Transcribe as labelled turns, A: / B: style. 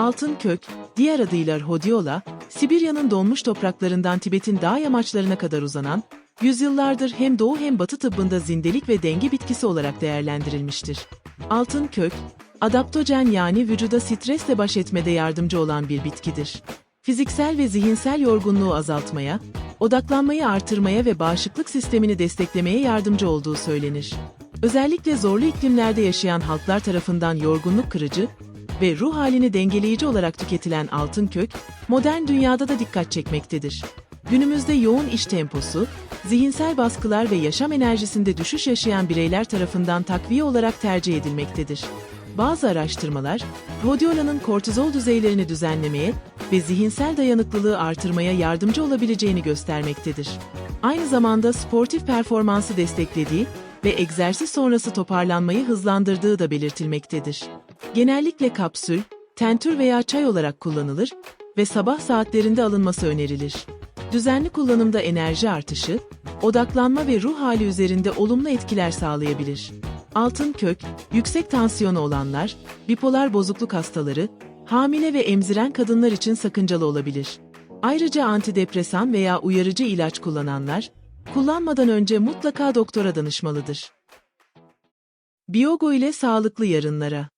A: Altın kök, diğer adıyla Hodiola, Sibirya'nın donmuş topraklarından Tibet'in dağ yamaçlarına kadar uzanan, yüzyıllardır hem doğu hem batı tıbbında zindelik ve denge bitkisi olarak değerlendirilmiştir. Altın kök, adaptojen yani vücuda stresle baş etmede yardımcı olan bir bitkidir. Fiziksel ve zihinsel yorgunluğu azaltmaya, odaklanmayı artırmaya ve bağışıklık sistemini desteklemeye yardımcı olduğu söylenir. Özellikle zorlu iklimlerde yaşayan halklar tarafından yorgunluk kırıcı ve ruh halini dengeleyici olarak tüketilen altın kök, modern dünyada da dikkat çekmektedir. Günümüzde yoğun iş temposu, zihinsel baskılar ve yaşam enerjisinde düşüş yaşayan bireyler tarafından takviye olarak tercih edilmektedir. Bazı araştırmalar, rhodiolanın kortizol düzeylerini düzenlemeye ve zihinsel dayanıklılığı artırmaya yardımcı olabileceğini göstermektedir. Aynı zamanda sportif performansı desteklediği ve egzersiz sonrası toparlanmayı hızlandırdığı da belirtilmektedir. Genellikle kapsül, tentür veya çay olarak kullanılır ve sabah saatlerinde alınması önerilir. Düzenli kullanımda enerji artışı, odaklanma ve ruh hali üzerinde olumlu etkiler sağlayabilir. Altın kök, yüksek tansiyonu olanlar, bipolar bozukluk hastaları, hamile ve emziren kadınlar için sakıncalı olabilir. Ayrıca antidepresan veya uyarıcı ilaç kullananlar, kullanmadan önce mutlaka doktora danışmalıdır. Biyogo ile sağlıklı yarınlara